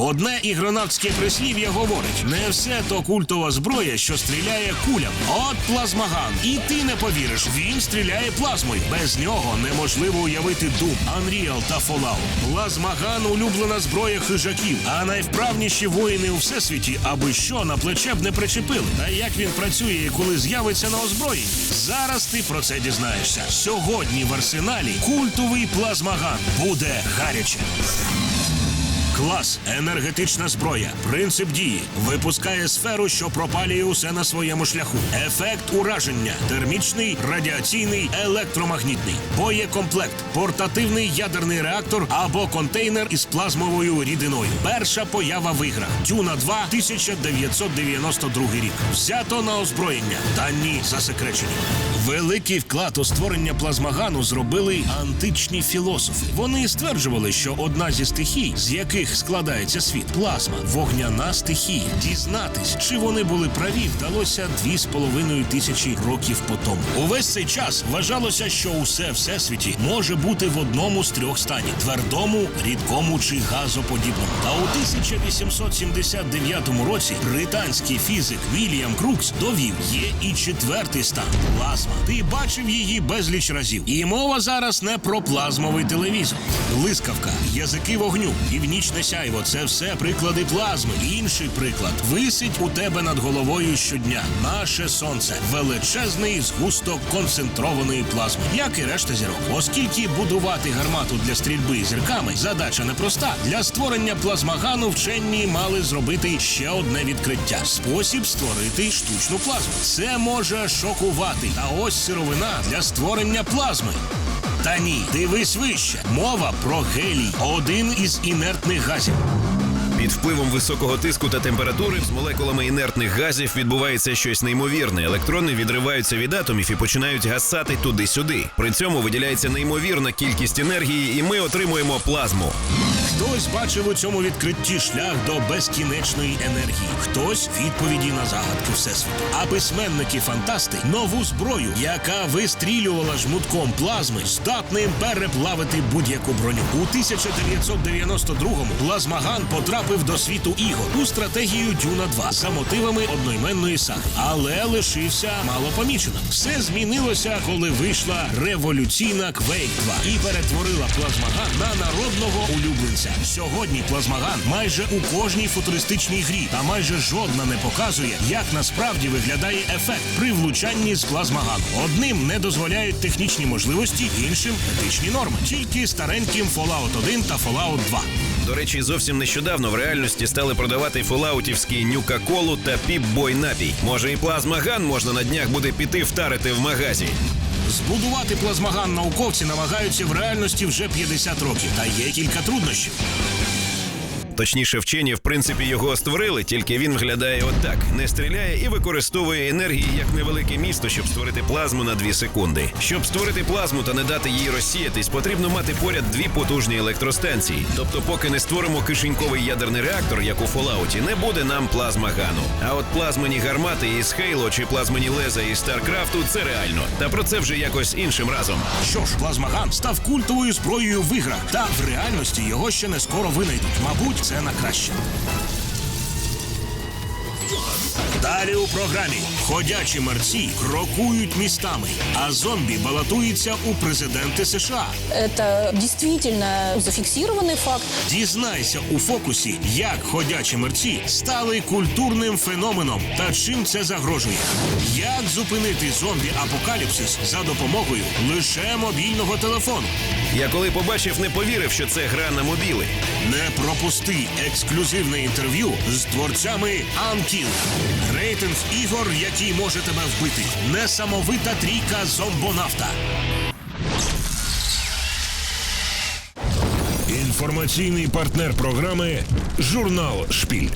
Одне ігронавтське прислів'я говорить: не все то культова зброя, що стріляє кулями. От плазмаган. І ти не повіриш, він стріляє плазмою. Без нього неможливо уявити Doom, Unreal та Fallout. Плазмаган улюблена зброя хижаків, а найвправніші воїни у всесвіті, аби що на плече б не причепили. Та як він працює і коли з'явиться на озброєнні? Зараз ти про це дізнаєшся. Сьогодні в арсеналі культовий плазмаган буде гаряче. Клас енергетична зброя. Принцип дії випускає сферу, що пропалює усе на своєму шляху. Ефект ураження термічний, радіаційний, електромагнітний. Боєкомплект, портативний ядерний реактор або контейнер із плазмовою рідиною. Перша поява в іграх. Дюна 2, 1992 рік. Взято на озброєння. Дані засекречені. Великий вклад у створення плазмагану зробили античні філософи. Вони стверджували, що одна зі стихій, з яких складається світ, плазма, вогняна стихія. Дізнатись, чи вони були праві, вдалося дві з половиною тисячі років по тому. Увесь цей час вважалося, що усе всесвіті може бути в одному з трьох станів: твердому, рідкому чи газоподібному. Та у 1879 році британський фізик Вільям Крукс довів, є і четвертий стан плазма. Ти бачив її безліч разів. І мова зараз не про плазмовий телевізор. Блискавка, язики вогню, північне сяйво це все приклади плазми. Інший приклад висить у тебе над головою щодня. Наше сонце величезний згусток концентрованої плазми, як і решта зірок. Оскільки будувати гармату для стрільби зірками задача непроста. Для створення плазмагану вчені мали зробити ще одне відкриття: спосіб створити штучну плазму. Це може шокувати. Та ось сировина для створення плазми. Та ні, дивись вище. Мова про гелій, один із інертних газів. Під впливом високого тиску та температури з молекулами інертних газів відбувається щось неймовірне. Електрони відриваються від атомів і починають гасати туди-сюди. При цьому виділяється неймовірна кількість енергії, і ми отримуємо плазму. Хтось бачив у цьому відкритті шлях до безкінечної енергії, хтось відповіді на загадки всесвіту. А письменники фантасти нову зброю, яка вистрілювала жмутком плазми, здатним переплавити будь-яку броню. У 1992-му плазмаган потрапив до світу ігор у стратегію Дюна 2 за мотивами одноіменної саги, але лишився малопоміченим. Все змінилося, коли вийшла революційна Quake 2 і перетворила плазмаган на народного улюбленця. Сьогодні плазмаган майже у кожній футуристичній грі, та майже жодна не показує, як насправді виглядає ефект при влучанні з плазмагану. Одним не дозволяють технічні можливості, іншим етичні норми. Тільки стареньким Fallout 1 та Fallout 2. До речі, зовсім нещодавно в реальності стали продавати фолаутівські нюка-колу та піп-бой напій. Може, і плазмаган можна на днях буде піти втарити в магазі. Збудувати плазмаган науковці намагаються в реальності вже 50 років, та є кілька труднощів. Точніше, вчені в принципі його створили, тільки він виглядає отак: не стріляє і використовує енергії як невелике місто, щоб створити плазму на 2 секунди. Щоб створити плазму та не дати їй розсіятись, потрібно мати поряд дві потужні електростанції. Тобто, поки не створимо кишеньковий ядерний реактор, як у Фоллауті, не буде нам плазмагану. А от плазмені гармати із Хейло чи плазмені леза із Старкрафту це реально. Та про це вже якось іншим разом. Що ж, плазмаган став культовою зброєю в іграх, та в реальності його ще не скоро винайдуть. Мабуть, це на краще. Далі у програмі ходячі мерці крокують містами, а зомбі балотуються у президенти США. Это действительно зафиксированный факт. Дізнайся у фокусі, як ходячі мерці стали культурним феноменом та чим це загрожує. Як зупинити зомбі-апокаліпсис за допомогою лише мобільного телефону. Я коли побачив, не повірив, що це гра на мобіли. Не пропусти ексклюзивне інтерв'ю з творцями Unkill. Рейтинг ігор, який може тебе вбити. Несамовита трійка зомбонавта. Інформаційний партнер програми Журнал Шпіль.